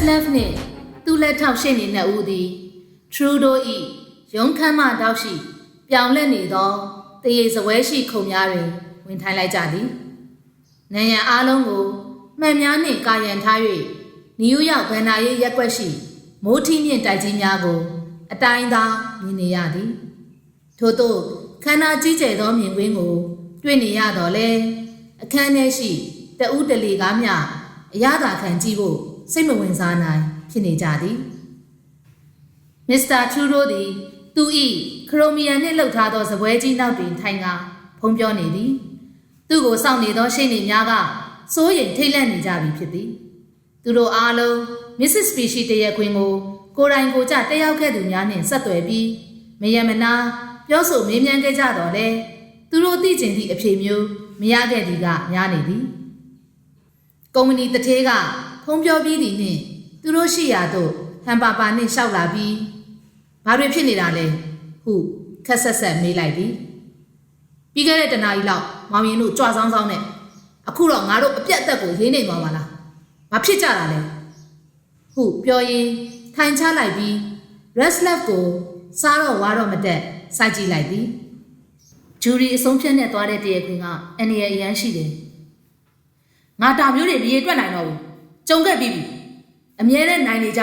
Reslev နှင့်သူလက်ထောက်ရှင်းနေနှစ်ဦးသည် Trudeau ၏ရုံးခန်းမှတောက်ရှိ ပြောင်လက်နေသောတရေစပွဲရှိခုံများတွင်ဝင်ထိုင်လိုက်ကြသည်။နံရံအားလုံးကိုမှန်များနှင့်ကာယံထား၍နယူးယောက်ဗန်နာရေးရက်ွက်ရှိ မိုးထီးမြင့်တိုက်ကြီးများကို အတိုင်းသာမြင်နေရသည်။ထို့သောခန္ဓာကြီးကျယ်သောမြင်ကွင်းကို တွေ့နေရတော့လေအခန်းထဲရှိတဦးတလီကားမျှအရသာခံကြည့်ဖို့ စိတ်မဝင်စားနိုင်ဖြစ်နေကြသည်မစ္စတာထရူဒိုသည်သူ၏ခရိုမီယန်နှင့်လှုပ်ထားသောစပွဲကြီးနောက်တွင်ထိုင်ကာဖုံးပြောနေသည်သူ့ကိုစောင့်နေသောရှေ့နေများကစိုးရိမ်ထိတ်လန့်နေကြပြီဖြစ်သည်သူတို့အားလုံးမစ္စစ်စပီရှိတရက်ခွင်ကိုကိုယ်တိုင်ကိုကြတက်ရောက်ခဲ့သူများနှင့်ဆက်သွယ်ပြီးမယမနာပြောဆိုမေးမြန်းခဲ့ကြတော့လေသူတို့သိကျင်သည့်အဖြေမျိုးမရခဲ့သည်ကများနေသည်ကုမ္ပဏီတထေးကဖုံး ပြောပြီးသည်နှင့်သူတို့ရှိရာသို့ဟန်ပါပါနှင့်လျှောက်လာပြီးဘာတွေဖြစ်နေတာလဲဟုခက်ဆက်ဆက်မေးလိုက်သည်ပြီးခဲ့တဲ့တနားရီလောက်မောင်ရင်တို့ကြွဆောင်ဆောင်နဲ့အခုတော့ငါတို့အပြက်အသက်ကိုရေးနေသွားပါလားမဖြစ်ကြတာလဲဟုပြောရင်းထိုင်ချလိုက်ပြီး Reslev ကိုစားတော့ဝါတော့မတက်စိုက်ကြည့်လိုက်သည်ဂျူရီအဆုံးဖြတ်နဲ့သွားတဲ့တရေခွင်ကအန်ရအရန်ရှိတယ်ငါတာမျိုးတွေမရေတွက်နိုင်တော့ဘူး ကြုံခဲ့ပြီးပြီအမြဲတမ်းနိုင်နေကြ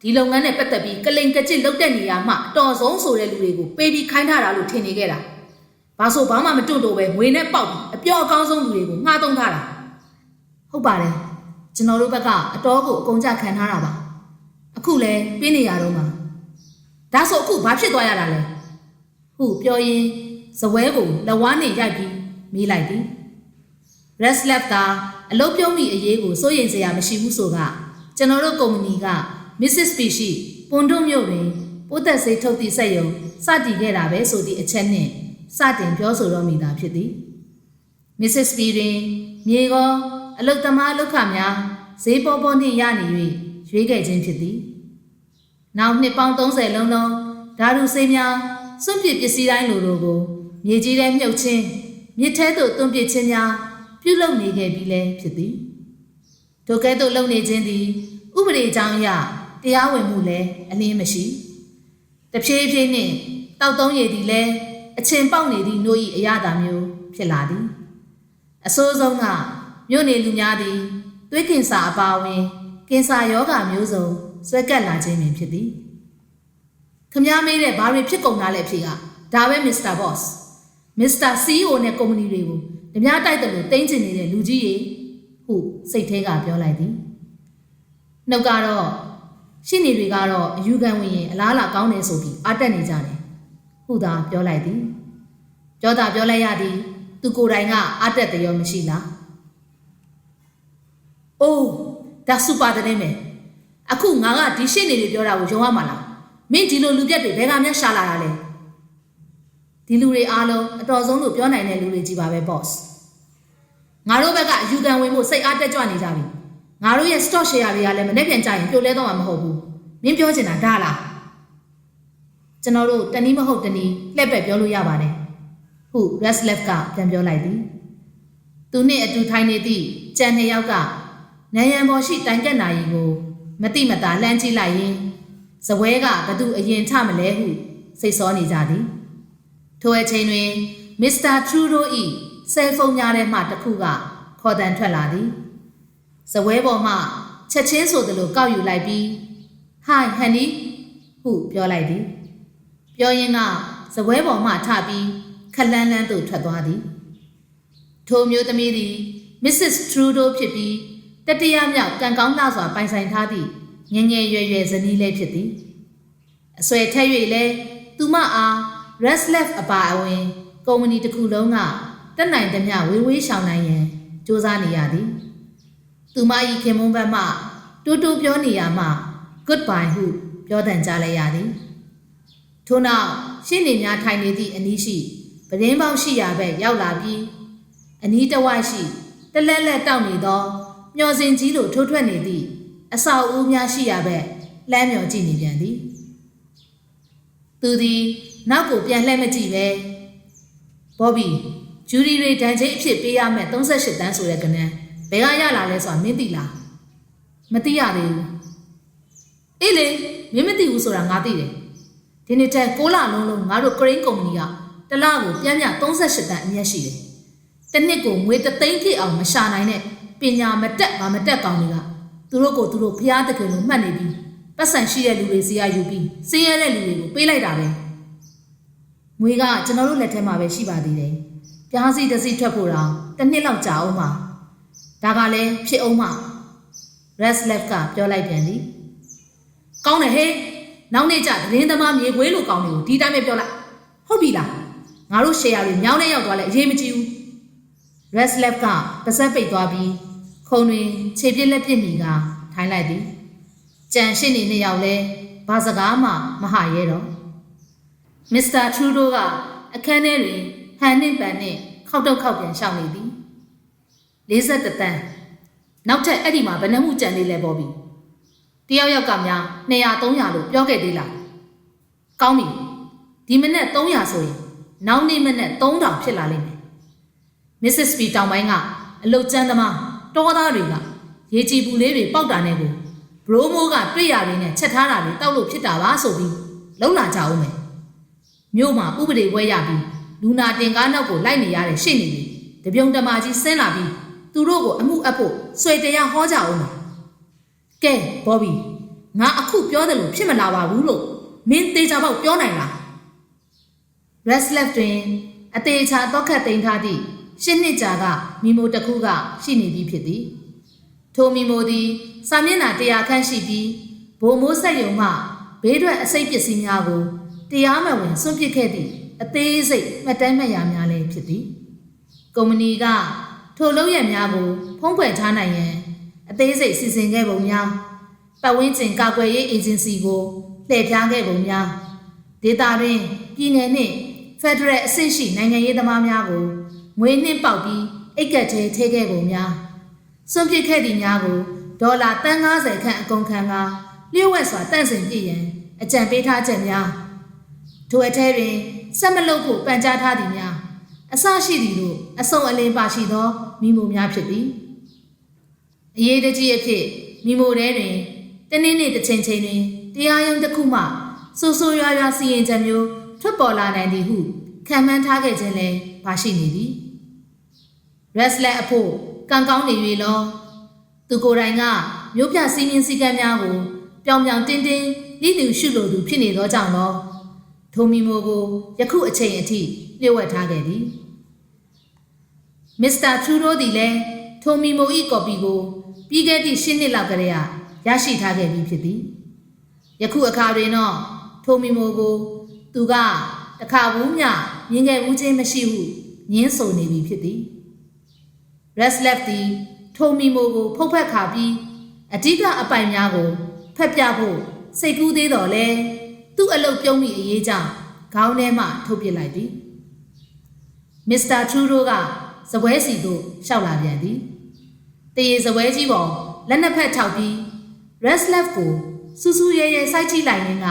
ဒီလုပ်ငန်းနဲ့ပတ်သက်ပြီးကလိန်ကကြစ်လုပ်တဲ့နေရာမှာအတော်ဆုံးဆိုတဲ့လူတွေကိုပေးပြီးခိုင်းထားတာလို့ထင်နေခဲ့တာဘာဆိုဘာမှမတွန့်တော့ပဲငွေနဲ့ပေါက်ပြီးအပြော့အကောင်းဆုံးလူတွေကိုငှားသုံးထားတာဟုတ်ပါတယ်ကျွန်တော်တို့ဘက်ကအတော်ကိုအကုန်ကြခံထားတာပါအခုလဲပေးနေရတော့မှာဒါဆိုအခုဘာဖြစ်သွားရတာလဲဟုပြောရင်းဇပွဲကိုလက်ဝါးနဲ့ရိုက်ပြီးမေးလိုက် သည် Reslev ကအလုပ်ပြုံးမိအရေးကိုစိုးရိမ်စရာမရှိဘူးဆိုကကျွန်တော်တို့ကုမ္ပဏီက Mrs. P ရှိပွန်တွမြို့တွင်ပိုးသက်စိတ်ထုတ်သည့်စက်ရုံစတည်ခဲ့တာပဲဆိုသည့်အချက်နှင့်စတင်ပြောဆိုတော့မိတာဖြစ်သည် Mrs. P တွင်မြေကောအလုတ်သမားလောက်ခများဈေးပေါ်ပေါ်နှင့်ရနေ၍ရွေးခဲ့ခြင်းဖြစ်သည်နောက်နှစ်ပေါင်း30လုံးလုံးဓာတုဆေးများစွန့်ပစ်ပစ္စည်းတိုင်းလိုလိုကိုမြေကြီးထဲမြုပ်ခြင်းမြစ်ထဲသို့တွန့်ပစ်ခြင်းများ ပြုလုပ်နေခဲ့ပြီးလည်းဖြစ်သည်ဒုကဲ့သို့လုပ်နေခြင်းသည်ဥပဒေအကြောင်းအရတရားဝင်မှုလည်းအလင်းမရှိတဖြည်းဖြည်းနှင့်တောက်သုံးရည်သည်လည်းအချင်းပေါက်နေသည့်နှိုး၏အရသာမျိုးဖြစ်လာသည်အဆိုးဆုံးကမြို့နေလူများသည်သွေးကင်ဆာအပါအဝင်ကင်ဆာယောဂါမျိုးစုံဆွဲကပ်လာခြင်းပင်ဖြစ်သည်ခမားမေးတဲ့ဘာတွေဖြစ်ကုန်တာလဲဖြစ်ကဒါပဲမစ္စတာဘော့စ်မစ္စတာ CEO နဲ့ကုမ္ပဏီတွေကို ဓမြတိုက်တယ်လို့တင်းကျင်နေတဲ့လူကြီးရေဟုစိတ်ထဲကပြောလိုက်သည်နှုတ်ကတော့ရှင်းနေတွေကတော့အယူခံဝင်ရင်အလားလာကောင်းတယ်ဆိုပြီးအတက်နေကြတယ်ဟုသာပြောလိုက်သည်ပြောတာပြောလိုက်ရသည်သူကိုယ်တိုင်ကအတက်တရောမရှိလားအိုးဒါစူပါတဲ့မယ်အခုငါကဒီရှင်းနေတွေပြောတာကိုယုံရမှာလားမင်းဒီလိုလူပြက်တွေဘယ်ကမှရှာလာတာလဲ ဒီလူတွေအားလုံးအတော်ဆုံးလို့ပြောနိုင်တဲ့လူတွေကြီးပါပဲ boss ငါတို့ဘက်ကအယူခံဝင်ဖို့စိတ်အားတက်ကြွနေကြပြီငါတို့ရဲ့ stock share တွေကလည်းမနေ့ပြန်ကြရင်ပြိုလဲတော့မှာမဟုတ်ဘူးမင်းပြောချင်တာဒါလားကျွန်တော်တို့တနည်းမဟုတ်တနည်းလှည့်ပက်ပြောလို့ရပါတယ်ဟု Reslev ကပြန်ပြောလိုက်သည်သူနှင့်အတူထိုင်နေသည့်ကြံနှစ်ယောက်ကနယံပေါ်ရှိတိုင်ကက်နာရီကို မတိမတာလှမ်းကြည့်လိုက်ရင်ဇပွဲကဘသူအရင်ထမလဲဟုစိတ်ဆောနေကြသည် ထိုအချိန်တွင်မစ္စတာထရူဒို၏ဆဲဖုန်းများထဲမှတစ်ခုကခေါ်တန်ထွက်လာသည်ဇပွဲပေါ်မှချက်ချင်းဆိုသလိုကောက်ယူလိုက်ပြီးဟိုင်ဟန်နီဟုပြောလိုက်သည်ပြောရင်းကဇပွဲပေါ်မှထပြီးခလန်းလန်းသို့ထွက်သွားသည်ထိုမျိုးသမီးသည် Mrs. Trudeau ဖြစ်ပြီးတတိယမြောက်ကံကောင်းလှစွာပိုင်ဆိုင်ထားသည့်ငငယ်ရွယ်ရွယ်ဇနီးလည်းဖြစ်သည်အဆွဲထက်၍လည်းသူမအား Reslev အပါအဝင်ကုမ္ပဏီတစ်ခုလုံးကတက်နိုင်သမျှဝေးဝေးရှောင်နိုင်ရန်စ조사နေရသည်သူမ၏ခင်မုန်းဘက်မှတူတူပြောနေရမှ goodbye ဟုပြောတန်ကြလိုက်ရသည်ထို့နောက်ရှင်းနေများထိုင်နေသည့်အနည်းရှိပရင်းပေါက်ရှိရာဘက်ရောက်လာပြီးအနီးတစ်ဝိုက်ရှိတလက်လက်တောက်နေသောမျော်စင်ကြီးလိုထိုးထွက်နေသည့်အဆောက်အဦများရှိရာဘက်လှမ်းမျောကြည့်နေပြန်သည်သူသည် နောက်ကိုပြန်လှည့်မကြည့်ပဲဘော်ဘီဂျူရီရီဒန်ချိတ်အဖြစ်ပေးရမယ်38တန်းဆိုတဲ့ကဏ္ဍဘယ်ကရလာလဲဆိုတာမင်းသိလားမသိရသေးဘူးအေးလေမင်းမသိဘူးဆိုတာငါသိတယ်ဒီနေ့တက်6လလုံးလုံးငါတို့ကရိန်းကုမ္ပဏီကတစ်လကိုပြန်ပြန်38တန်အမျက်ရှိတယ်တစ်နှစ်ကိုငွေတစ်သိန်းဖြစ်အောင်မရှာနိုင်တဲ့ပညာမတက်ဘာမတက်ကောင်းတွေကသူတို့ကိုသူတို့ဖျားတကယ်လို့မှတ်နေပြီးပတ်စံရှိတဲ့လူတွေစီကယူပြီးစင်းရဲတဲ့လူတွေကိုပေးလိုက်တာပဲ ငွေကကျွန်တော်တို့လက်ထဲမှာပဲရှိပါသေးတယ်ပြားစီတစ်စီထွက်ဖို့တော့တစ်နှစ်လောက်ကြာအောင်ပါဒါကလည်းဖြစ်အောင်မှ Reslev ကပြောလိုက်ပြန်သည်ကောင်းတယ်ဟေးနောက်နေ့ကျသတင်းသမားမြေခွေးလိုကောင်းတွေကိုဒီတိုင်းပဲပြောလိုက်ဟုတ်ပြီလားငါတို့ share တွေမြောင်းနဲ့ရောက်သွားလဲအရေးမကြီးဘူး Reslev ကပါစက်ပိတ်သွားပြီးခုံတွင်ခြေပြစ်လက်ပြစ်မိကထိုင်းလိုက်သည်ကြံရှိနေနှစ်ယောက်လဲဘာစကားမှမဟရဲတော့ မစ္စတာထရူဒိုကအခန်းထဲတွင်ဟန်နှင့်ပန်နှင့်ခောက်တော့ခောက်ပြန်ရှောင်နေသည်52တန်းနောက်ထပ်အဲ့ဒီမှာဘယ်နှမှုကြံနေလဲပေါ့ပြီတယောက်ယောက်ကများ200 300လို့ပြောခဲ့သေးလားကောင်းပြီဒီမနေ့300ဆိုရင်နောက်နေ့မနေ့3000ဖြစ်လာလိမ့်မယ် Mrs. P တောင်ပိုင်းကအလုတ်ကျန်းသမားတောသားတွေကရေကြည်ပူလေးတွေပေါက်တာနဲ့ကိုဘရိုမိုးကတွေ့ရရင်းနဲ့ချက်ထားတာတွေတောက်လို့ဖြစ်တာပါဆိုပြီးလုံလာကြအောင်မယ် မြို့မှာဥပဒေဝဲရပြီးလူနာတင်ကားနောက်ကိုလိုက်နေရတဲ့ရှင့်နေပြီတပြုံတမာကြီးဆင်းလာပြီးသူတို့ကိုအမှုအပ်ဖို့ဆွေတရားဟောကြအောင်မယ်ကဲဘော်ဘီငါအခုပြောတယ်လို့ဖြစ်မလာပါဘူးလို့မင်းသေးချာပေါက်ပြောနိုင်လား Reslev တွင်အသေးချာတော့ခတ်သိမ်းထားသည့်ရှစ်နှစ်ကြာကမီမိုတစ်ခုကရှိနေပြီးဖြစ်သည်ထိုမီမိုသည်စာမျက်နှာ100ခန့်ရှိပြီးဘိုမိုးဆက်ယုံမှဘေးထွက်အစိတ်ပစ္စည်းများကို တရားမဝင်စွန့်ပစ်ခဲ့သည့်အသေးစိတ်မှတ်တမ်းမှတ်ရာများလည်းဖြစ်သည်ကုမ္ပဏီကထိုလုပ်ရများကိုဖုံးကွယ်ထားနိုင်ရန်အသေးစိတ်စီစဉ်ခဲ့ပုံများပတ်ဝန်းကျင်ကာကွယ်ရေးအေဂျင်စီကိုလှည့်ဖျားခဲ့ပုံများဒေတာတွင်ပြည်내နှင့်ဖက်ဒရယ်အဆင့်ရှိနိုင်ငံရေးသမားများကိုငွေနှင်းပေါက်ပြီးအိတ်ကက်ထဲထည့်ခဲ့ပုံများစွန့်ပစ်ခဲ့သည့်များကိုဒေါ်လာ350ခန့်အကုန်ခံကလျှို့ဝှက်စွာတန့်စင်ပြည့်ရန်အကြံပေးထားချက်များ ထိုအထဲတွင်ဆက်မလုပ်ဖို့ပန်ကြားထားသည်များအစရှိသည်တို့အစုံအလင်းပါရှိသောမိမိုများဖြစ်သည်အရေးတကြီးအဖြစ်မိမိုထဲတွင်တနေ့နေ့တစ်ချိန်ချိန်တွင်တရားရုံးတစ်ခုမှဆိုဆိုရွာရွာစီရင်ချက်မျိုးထွက်ပေါ်လာနိုင်သည်ဟုခံမှန်းထားခဲ့ခြင်းလည်းပါရှိနေသည် Reslet အဖို့ကံကောင်းနေ၍လောသူကိုယ်တိုင်ကမြို့ပြစီးမင်းစည်းကမ်းများကိုပြောင်ပြောင်တင်းတင်းလိလူရှုလိုသူဖြစ်နေသောကြောင့်လော ထိုမီမိုကိုယခုအချိန်အထိလျှို့ဝှက်ထားခဲ့သည်မစ္စတာထရူဒိုသည်လည်းထိုမီမို၏ကော်ပီကိုပြီးခဲ့သည့်ရှင်းနှစ်လောက်ကလေးကရရှိထားခဲ့ပြီးဖြစ်သည်ယခုအခါတွင်တော့ထိုမီမိုကို သူကတခါဘူးမျှမြင်ခဲ့ဘူးချင်းမရှိဟုညင်းဆိုနေပြီဖြစ်သည် Reslev သည်ထိုမီမိုကိုဖုတ်ဖက်ခါပြီးအဓိကအပိုင်များကိုဖက်ပြဖို့စိတ်ကူးသေးတော်လဲ သူ့အလုပ်ပြုံးမိအရေးကြောင့်ခေါင်းထဲမှထုတ်ပစ်လိုက်သည်မစ္စတာထရူဒိုကစပွဲစီသို့ရှောက်လာပြန်သည်တရေစပွဲကြီးပေါ်လက်နှစ်ဖက်ထောက်ပြီး Reslev ကိုစူးစူးရဲရဲစိုက်ကြည့်လိုက်ရင်းက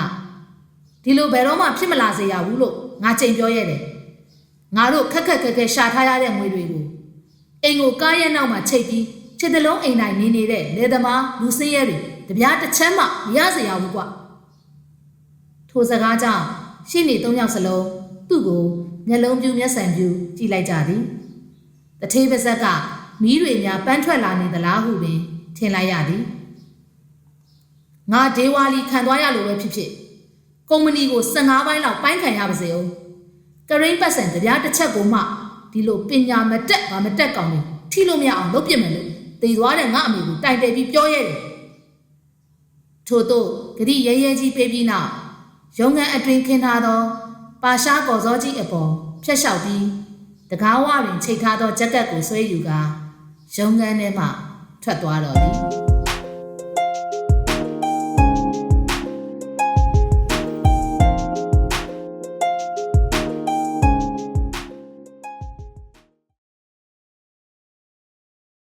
ဒီလိုဘယ်တော့မှဖြစ်မလာစေရဘူးလို့ငါချိန်ပြောရတယ်ငါတို့ခက်ခက်ခဲခဲရှာထားရတဲ့ငွေတွေကိုအိမ်ကိုကားရဲ့နောက်မှာချိတ်ပြီးခြေတလုံးအိမ်တိုင်းနေနေတဲ့လေသမားလူစင်းရဲတွေတပြားတစ်ချမ်းမှမရစေရဘူးကွ ထိုစကားကြောင့်ရှင်းနေသုံးယောက်စလုံးသူ့ကိုမျက်လုံးပြူမျက်စံပြူကြည့်လိုက်ကြသည်တထေးပါဇက်ကမီးတွေများပန်းထွက်လာနေသလားဟုပင်ထင်လိုက်ရသည်ငါဒေဝါလီခံသွားရလို့ပဲဖြစ်ဖြစ်ကုမ္ပဏီကို15ပိုင်းလောက်ပိုင်းခံရပါစေဦးကရိန်းပတ်စံကြပြားတစ်ချက်ကိုမှဒီလိုပညာမတက်ဘာမတက်ကောင်းနေထိလို့မရအောင်လုပ်ပြမယ်လို့တည်သွားတဲ့ငါအမေကိုတိုင်တယ်ပြီးပြောရတယ်ထို့သို့ဂရိရဲရဲကြီးပေးပြီးနောက် ရုံငန်းအတွင်ခင်းထားသောပါရှားကော်စောကြီးအပေါ်ဖြတ်လျှောက်ပြီးတကားဝတွင်ချိတ်ထားသောဂျက်ကက်ကိုဆွဲယူကာရုံငန်းထဲမှထွက်သွားတော်သည်